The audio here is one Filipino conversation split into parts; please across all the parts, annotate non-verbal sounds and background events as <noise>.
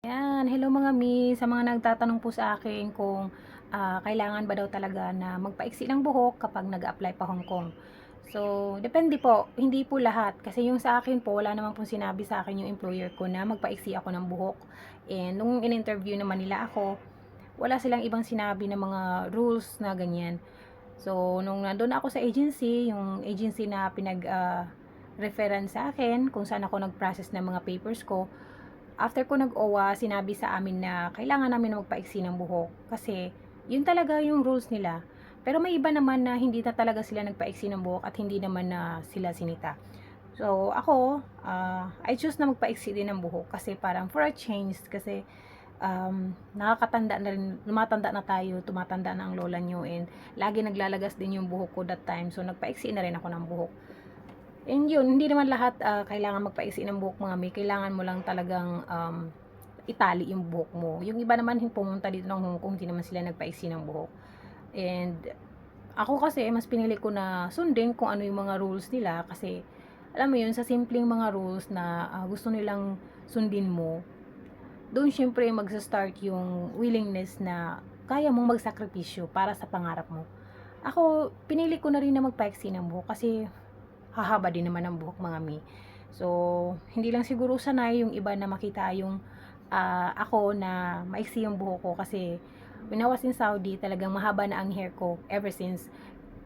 Yan, hello mga mi, sa mga nagtatanong po sa akin kung ah, kailangan ba daw talaga na magpaiksi ng buhok kapag nag-apply pa Hong Kong. So, depende po, hindi po lahat. Kasi yung sa akin po, wala naman pong sinabi sa akin yung employer ko na magpaiksi ako ng buhok. And nung in-interview naman nila ako, wala silang ibang sinabi na mga rules na ganyan. So, nung nandun ako sa agency, yung agency na pinag ah, referan sa akin, kung saan ako nag-process ng mga papers ko, after ko nag-OWA, sinabi sa amin na kailangan namin na magpaiksi ng buhok. Kasi, yun talaga yung rules nila. Pero may iba naman na hindi na talaga sila nagpaiksi ng buhok at hindi naman na sila sinita. So, ako, ah, I choose na magpaiksi din ng buhok kasi parang for a change, kasi um, nakakatanda na rin, lumatanda na tayo, tumatanda na ang lola nyo, and lagi naglalagas din yung buhok ko that time. So, nagpaiksi na rin ako ng buhok. And yun, hindi naman lahat ah, kailangan magpaiksi ng buhok mga may. Kailangan mo lang talagang um, itali yung buhok mo. Yung iba naman pumunta dito ng Hong Kong, hindi naman sila nagpaiksi ng buhok. And ako kasi, mas pinili ko na sundin kung ano yung mga rules nila kasi alam mo yun, sa simpleng mga rules na ah, gusto nilang sundin mo, doon syempre magsa-start yung willingness na kaya mong magsakripisyo para sa pangarap mo. Ako, pinili ko na rin na magpaiksi ng buhok kasi hahaba din naman ang buhok mga mi. So, hindi lang siguro sanay yung iba na makita yung ah, ako na maiksi yung buhok ko kasi when I was in Saudi, talagang mahaba na ang hair ko ever since.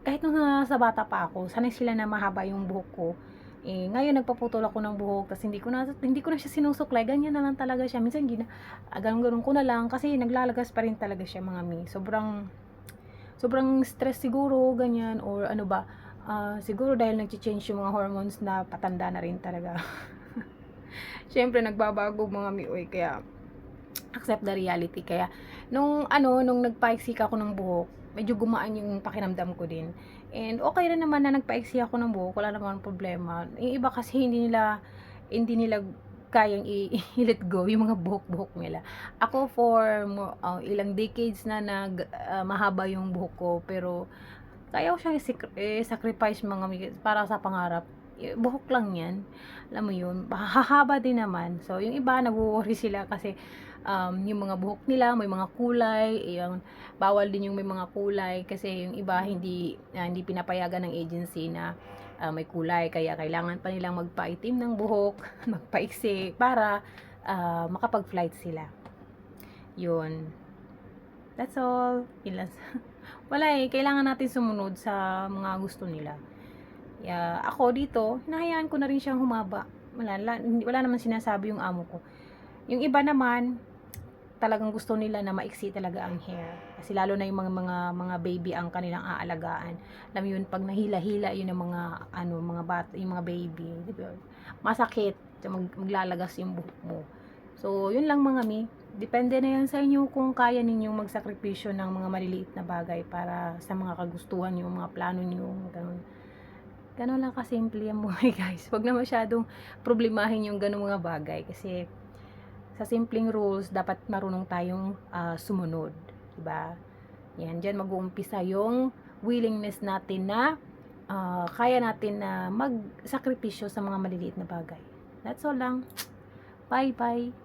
Kahit nung nasa bata pa ako, sanay sila na mahaba yung buhok ko. Eh, ngayon nagpaputol ako ng buhok, tapos hindi ko na hindi ko na siya sinusuklay, ganyan na lang talaga siya. Minsan gina, ah, ganun-ganun ko na lang kasi naglalagas pa rin talaga siya mga mi. Sobrang sobrang stress siguro, ganyan, or ano ba, ah, siguro dahil nag-change yung mga hormones na patanda na rin talaga. <laughs> Siyempre, nagbabago mga mi, oy, kaya accept the reality. Kaya, nung ano, nung nagpaiksi ako ng buhok, medyo gumaan yung pakiramdam ko din. And okay rin naman na nagpaiksi ako ng buhok, wala naman problema. Yung iba kasi hindi nila, hindi nila kayang <laughs> i-let go yung mga buhok-buhok nila. Ako for uh, ilang decades na nag uh, mahaba yung buhok ko pero kaya ko siyang eh, sacrifice mga para sa pangarap. Eh, Buhok lang yan. Alam mo yun, hahaba din naman. So, yung iba, nag-worry sila kasi um, yung mga buhok nila, may mga kulay, yung, bawal din yung may mga kulay kasi yung iba hindi ah, hindi pinapayagan ng agency na ah, may kulay kaya kailangan pa nilang magpaitim ng buhok, <laughs> magpaiksi para ah, makapag-flight sila. Yun. That's all. Ilan <laughs> Wala eh, kailangan natin sumunod sa mga gusto nila. Yeah, ako dito, hinahayaan ko na rin siyang humaba. Wala, wala, naman sinasabi yung amo ko. Yung iba naman, talagang gusto nila na maiksi talaga ang hair. Kasi lalo na yung mga mga mga baby ang kanilang aalagaan. Alam yun, pag nahila-hila yun ng mga ano, mga bat, yung mga baby, di ba? Masakit, mag, maglalagas yung buhok mo. So, yun lang mga mi. Depende na yan sa inyo kung kaya ninyong magsakripisyo ng mga maliliit na bagay para sa mga kagustuhan nyo, mga plano nyo, ganun. Ganun lang kasimple yan buhay <laughs> guys. Huwag na masyadong problemahin yung ganung mga bagay kasi sa simpleng rules, dapat marunong tayong ah, sumunod. Diba? Yan, dyan mag-uumpisa yung willingness natin na ah, kaya natin na magsakripisyo sa mga maliliit na bagay. That's all lang. Bye-bye.